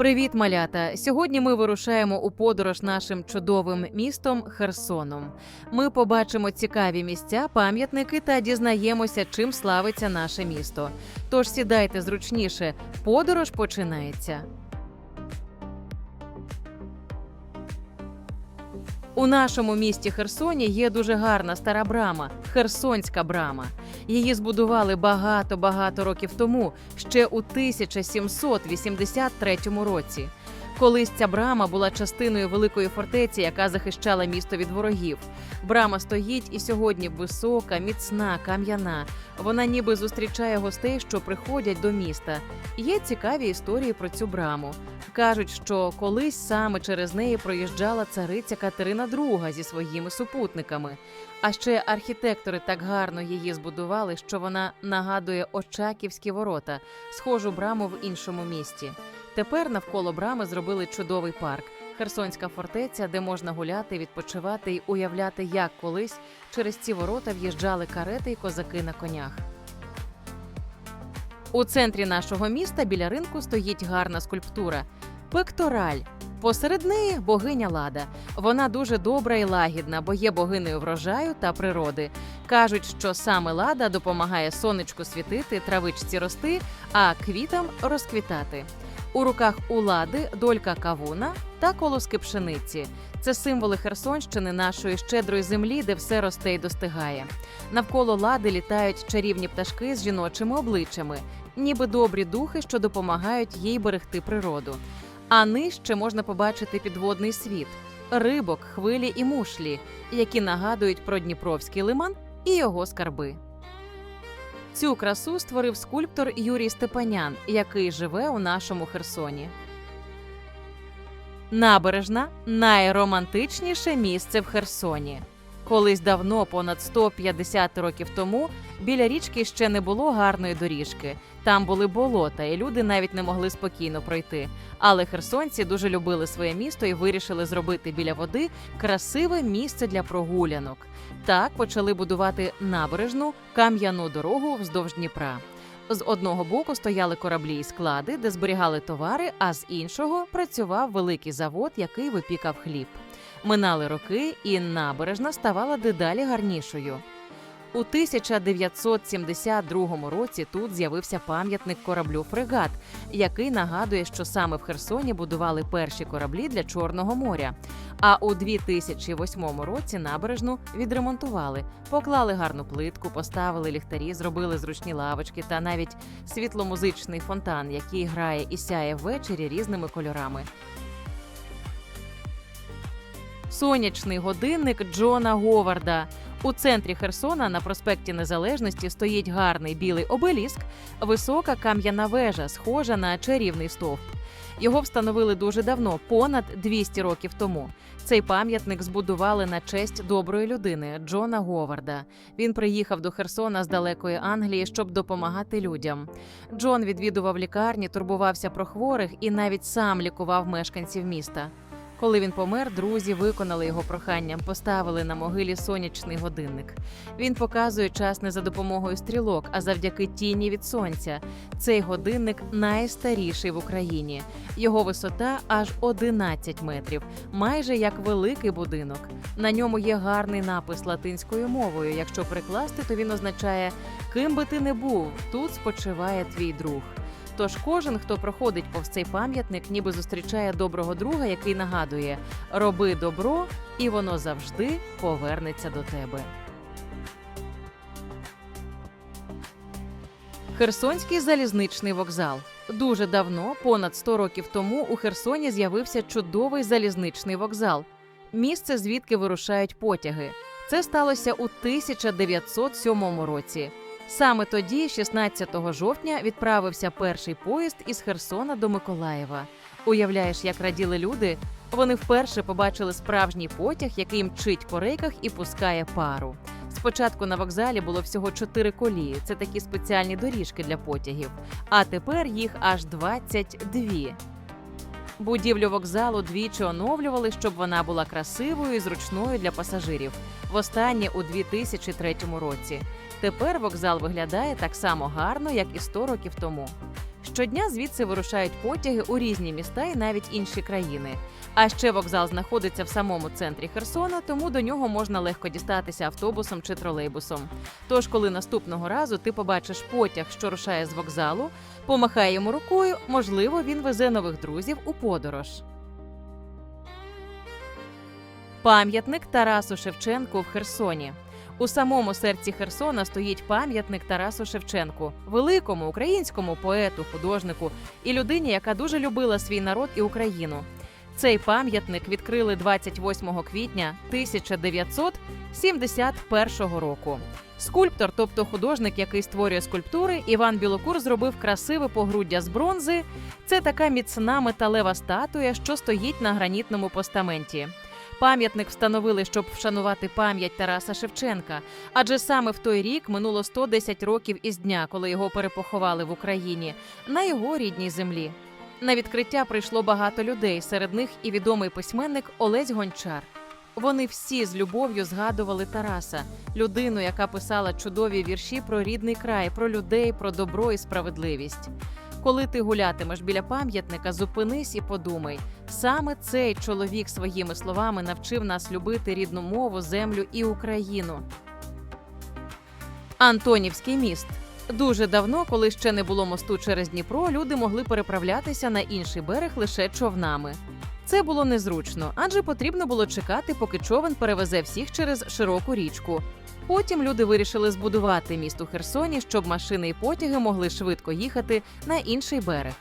Привіт, малята! Сьогодні ми вирушаємо у подорож нашим чудовим містом Херсоном. Ми побачимо цікаві місця, пам'ятники та дізнаємося, чим славиться наше місто. Тож сідайте зручніше, подорож починається. У нашому місті Херсоні є дуже гарна стара брама Херсонська брама. Її збудували багато-багато років тому, ще у 1783 році. Колись ця брама була частиною великої фортеці, яка захищала місто від ворогів. Брама стоїть і сьогодні висока, міцна, кам'яна. Вона ніби зустрічає гостей, що приходять до міста. Є цікаві історії про цю браму. Кажуть, що колись саме через неї проїжджала цариця Катерина II зі своїми супутниками. А ще архітектори так гарно її збудували, що вона нагадує Очаківські ворота, схожу браму в іншому місті. Тепер навколо брами зробили чудовий парк. Херсонська фортеця, де можна гуляти, відпочивати і уявляти, як колись через ці ворота в'їжджали карети й козаки на конях. У центрі нашого міста біля ринку стоїть гарна скульптура пектораль. Посеред неї богиня Лада. Вона дуже добра і лагідна, бо є богинею врожаю та природи. Кажуть, що саме лада допомагає сонечку світити, травичці рости, а квітам розквітати. У руках у лади долька кавуна та колоски пшениці. Це символи Херсонщини, нашої щедрої землі, де все росте й достигає. Навколо лади літають чарівні пташки з жіночими обличчями, ніби добрі духи, що допомагають їй берегти природу. А нижче можна побачити підводний світ рибок, хвилі і мушлі, які нагадують про Дніпровський лиман і його скарби. Цю красу створив скульптор Юрій Степанян, який живе у нашому Херсоні. Набережна найромантичніше місце в Херсоні. Колись давно, понад 150 років тому, біля річки ще не було гарної доріжки. Там були болота, і люди навіть не могли спокійно пройти. Але херсонці дуже любили своє місто і вирішили зробити біля води красиве місце для прогулянок. Так почали будувати набережну кам'яну дорогу вздовж Дніпра. З одного боку стояли кораблі і склади, де зберігали товари, а з іншого працював великий завод, який випікав хліб. Минали роки, і набережна ставала дедалі гарнішою. У 1972 році тут з'явився пам'ятник кораблю фрегат, який нагадує, що саме в Херсоні будували перші кораблі для Чорного моря. А у 2008 році набережну відремонтували, поклали гарну плитку, поставили ліхтарі, зробили зручні лавочки та навіть світломузичний фонтан, який грає і сяє ввечері різними кольорами. Сонячний годинник Джона Говарда. У центрі Херсона на проспекті Незалежності стоїть гарний білий обеліск, висока кам'яна вежа, схожа на чарівний стовп. Його встановили дуже давно, понад 200 років тому. Цей пам'ятник збудували на честь доброї людини Джона Говарда. Він приїхав до Херсона з далекої Англії, щоб допомагати людям. Джон відвідував лікарні, турбувався про хворих і навіть сам лікував мешканців міста. Коли він помер, друзі виконали його проханням, поставили на могилі сонячний годинник. Він показує час не за допомогою стрілок, а завдяки тіні від сонця. Цей годинник найстаріший в Україні. Його висота аж 11 метрів, майже як великий будинок. На ньому є гарний напис латинською мовою. Якщо прикласти, то він означає Ким би ти не був, тут спочиває твій друг. Тож кожен, хто проходить повз цей пам'ятник, ніби зустрічає доброго друга, який нагадує: роби добро, і воно завжди повернеться до тебе. Херсонський залізничний вокзал. Дуже давно, понад 100 років тому, у Херсоні з'явився чудовий залізничний вокзал. Місце, звідки вирушають потяги. Це сталося у 1907 році. Саме тоді, 16 жовтня, відправився перший поїзд із Херсона до Миколаєва. Уявляєш, як раділи люди? Вони вперше побачили справжній потяг, який мчить по рейках і пускає пару. Спочатку на вокзалі було всього чотири колії. Це такі спеціальні доріжки для потягів. А тепер їх аж 22. Будівлю вокзалу двічі оновлювали, щоб вона була красивою і зручною для пасажирів. Востаннє у 2003 році. Тепер вокзал виглядає так само гарно, як і 100 років тому. Щодня звідси вирушають потяги у різні міста і навіть інші країни. А ще вокзал знаходиться в самому центрі Херсона, тому до нього можна легко дістатися автобусом чи тролейбусом. Тож, коли наступного разу ти побачиш потяг, що рушає з вокзалу, помахай йому рукою, можливо, він везе нових друзів у подорож. Пам'ятник Тарасу Шевченку в Херсоні. У самому серці Херсона стоїть пам'ятник Тарасу Шевченку, великому українському поету, художнику і людині, яка дуже любила свій народ і Україну. Цей пам'ятник відкрили 28 квітня 1971 року. Скульптор, тобто художник, який створює скульптури, Іван Білокур зробив красиве погруддя з бронзи. Це така міцна металева статуя, що стоїть на гранітному постаменті. Пам'ятник встановили, щоб вшанувати пам'ять Тараса Шевченка, адже саме в той рік минуло 110 років із дня, коли його перепоховали в Україні на його рідній землі. На відкриття прийшло багато людей, серед них і відомий письменник Олесь Гончар. Вони всі з любов'ю згадували Тараса, людину, яка писала чудові вірші про рідний край, про людей, про добро і справедливість. Коли ти гулятимеш біля пам'ятника, зупинись і подумай. Саме цей чоловік своїми словами навчив нас любити рідну мову, землю і Україну. Антонівський міст. Дуже давно, коли ще не було мосту через Дніпро, люди могли переправлятися на інший берег лише човнами. Це було незручно, адже потрібно було чекати, поки човен перевезе всіх через широку річку. Потім люди вирішили збудувати міст у Херсоні, щоб машини і потяги могли швидко їхати на інший берег.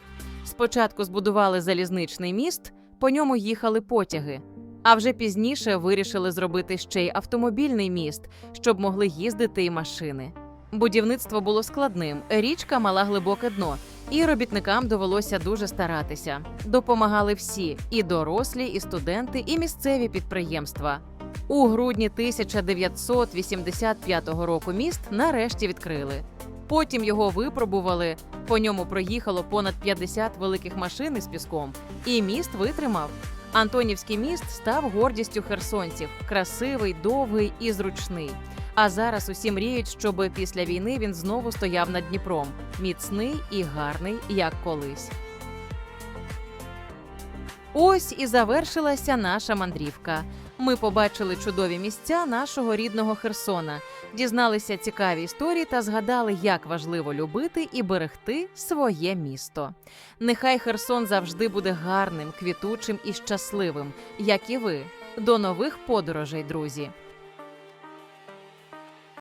Спочатку збудували залізничний міст, по ньому їхали потяги. А вже пізніше вирішили зробити ще й автомобільний міст, щоб могли їздити і машини. Будівництво було складним, річка мала глибоке дно, і робітникам довелося дуже старатися. Допомагали всі і дорослі, і студенти, і місцеві підприємства. У грудні 1985 року міст нарешті відкрили. Потім його випробували. По ньому проїхало понад 50 великих машин із піском, і міст витримав. Антонівський міст став гордістю херсонців, красивий, довгий і зручний. А зараз усі мріють, щоб після війни він знову стояв над Дніпром, міцний і гарний, як колись. Ось і завершилася наша мандрівка. Ми побачили чудові місця нашого рідного Херсона, дізналися цікаві історії та згадали, як важливо любити і берегти своє місто. Нехай Херсон завжди буде гарним, квітучим і щасливим, як і ви. До нових подорожей, друзі!